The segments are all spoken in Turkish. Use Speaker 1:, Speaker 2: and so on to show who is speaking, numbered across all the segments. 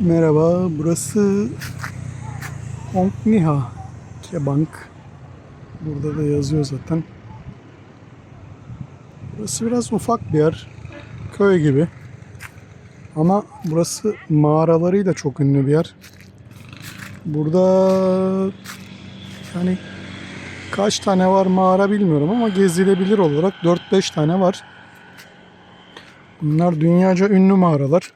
Speaker 1: Merhaba, burası Hong Kebank. Burada da yazıyor zaten. Burası biraz ufak bir yer. Köy gibi. Ama burası mağaralarıyla çok ünlü bir yer. Burada yani kaç tane var mağara bilmiyorum ama gezilebilir olarak 4-5 tane var. Bunlar dünyaca ünlü mağaralar.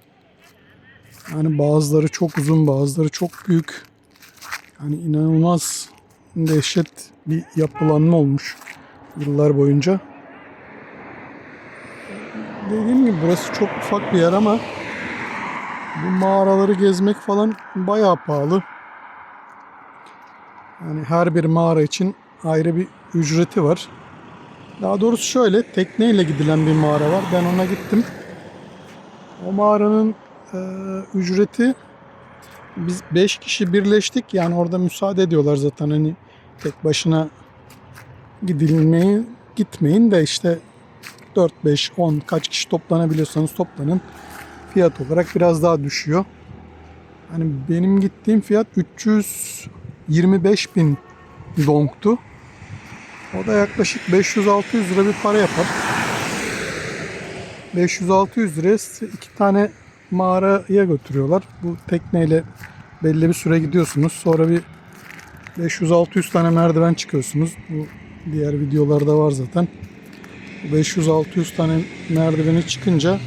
Speaker 1: Yani bazıları çok uzun, bazıları çok büyük. Yani inanılmaz dehşet bir yapılanma olmuş yıllar boyunca. Dediğim gibi burası çok ufak bir yer ama bu mağaraları gezmek falan bayağı pahalı. Yani her bir mağara için ayrı bir ücreti var. Daha doğrusu şöyle tekneyle gidilen bir mağara var. Ben ona gittim. O mağaranın e, ücreti biz 5 kişi birleştik. Yani orada müsaade ediyorlar zaten hani tek başına gidilmeyi gitmeyin de işte 4 5 10 kaç kişi toplanabiliyorsanız toplanın. Fiyat olarak biraz daha düşüyor. Hani benim gittiğim fiyat 325 bin dongtu. O da yaklaşık 500-600 lira bir para yapar. 500-600 liraya iki tane mağaraya götürüyorlar. Bu tekneyle belli bir süre gidiyorsunuz. Sonra bir 500-600 tane merdiven çıkıyorsunuz. Bu diğer videolarda var zaten. Bu 500-600 tane merdiveni çıkınca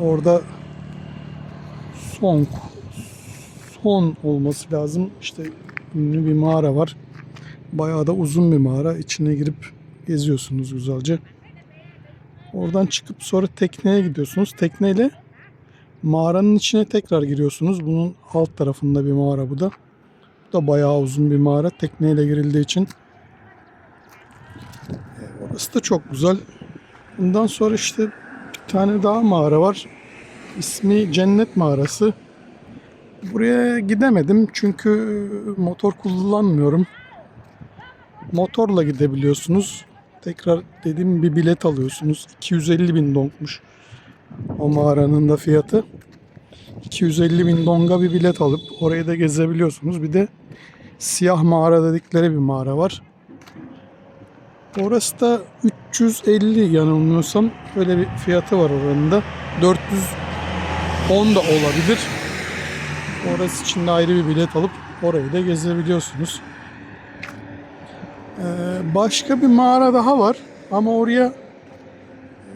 Speaker 1: orada son son olması lazım. İşte ünlü bir mağara var. Bayağı da uzun bir mağara. İçine girip geziyorsunuz güzelce. Oradan çıkıp sonra tekneye gidiyorsunuz. Tekneyle mağaranın içine tekrar giriyorsunuz. Bunun alt tarafında bir mağara bu da. Bu da bayağı uzun bir mağara. Tekneyle girildiği için. Orası da çok güzel. Bundan sonra işte bir tane daha mağara var. İsmi Cennet Mağarası. Buraya gidemedim çünkü motor kullanmıyorum. Motorla gidebiliyorsunuz. Tekrar dediğim bir bilet alıyorsunuz. 250 bin dongmuş o mağaranın da fiyatı. 250 bin donga bir bilet alıp orayı da gezebiliyorsunuz. Bir de siyah mağara dedikleri bir mağara var. Orası da 350 yanılmıyorsam öyle bir fiyatı var oranın da. 410 da olabilir. Orası için de ayrı bir bilet alıp orayı da gezebiliyorsunuz. Ee, başka bir mağara daha var ama oraya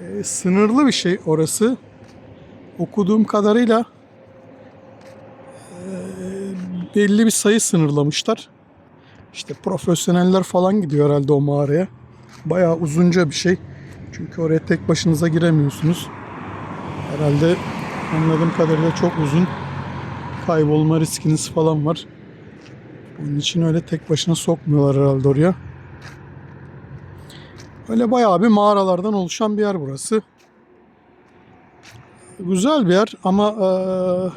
Speaker 1: e, sınırlı bir şey orası. Okuduğum kadarıyla e, belli bir sayı sınırlamışlar. İşte profesyoneller falan gidiyor herhalde o mağaraya. Bayağı uzunca bir şey. Çünkü oraya tek başınıza giremiyorsunuz. Herhalde anladığım kadarıyla çok uzun. Kaybolma riskiniz falan var. Onun için öyle tek başına sokmuyorlar herhalde oraya. Öyle bayağı bir mağaralardan oluşan bir yer burası. Güzel bir yer ama eee,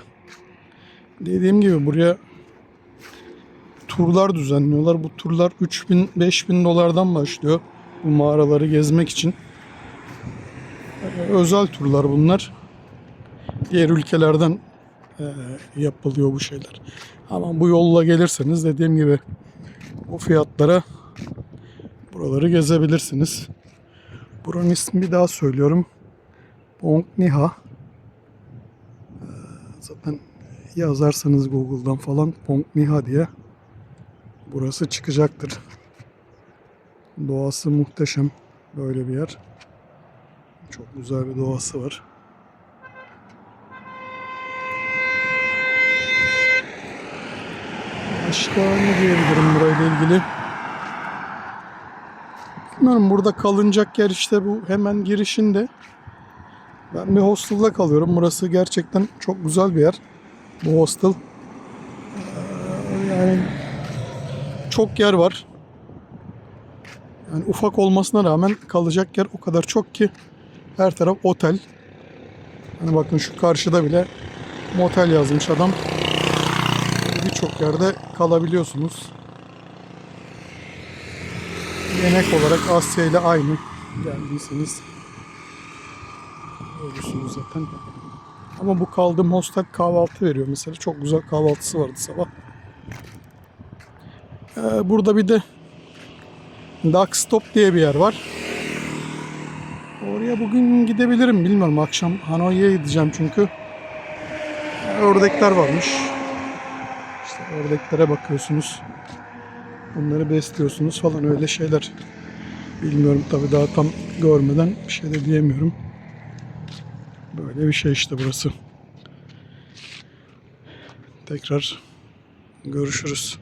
Speaker 1: dediğim gibi buraya turlar düzenliyorlar. Bu turlar 3000-5000 dolardan başlıyor bu mağaraları gezmek için. Eee, özel turlar bunlar. Diğer ülkelerden eee, yapılıyor bu şeyler. Ama bu yolla gelirseniz dediğim gibi bu fiyatlara buraları gezebilirsiniz. Buranın ismi bir daha söylüyorum. Bong Niha. Ee, Zaten yazarsanız Google'dan falan Bong Niha diye burası çıkacaktır. Doğası muhteşem. Böyle bir yer. Çok güzel bir doğası var. Başka ne diyebilirim burayla ilgili? Bilmiyorum burada kalınacak yer işte bu hemen girişinde. Ben bir hostelda kalıyorum. Burası gerçekten çok güzel bir yer. Bu hostel. Ee, yani çok yer var. Yani ufak olmasına rağmen kalacak yer o kadar çok ki her taraf otel. Hani bakın şu karşıda bile motel yazmış adam. Birçok yerde kalabiliyorsunuz. Yemek olarak Asya ile aynı geldiyseniz görürsünüz zaten. Ama bu kaldığım hostel kahvaltı veriyor mesela. Çok güzel kahvaltısı vardı sabah. Ee, burada bir de Duck Stop diye bir yer var. Oraya bugün gidebilirim bilmiyorum. Akşam Hanoi'ye gideceğim çünkü. Ördekler varmış. İşte ördeklere bakıyorsunuz. Bunları besliyorsunuz falan öyle şeyler. Bilmiyorum tabii daha tam görmeden bir şey de diyemiyorum. Böyle bir şey işte burası. Tekrar görüşürüz.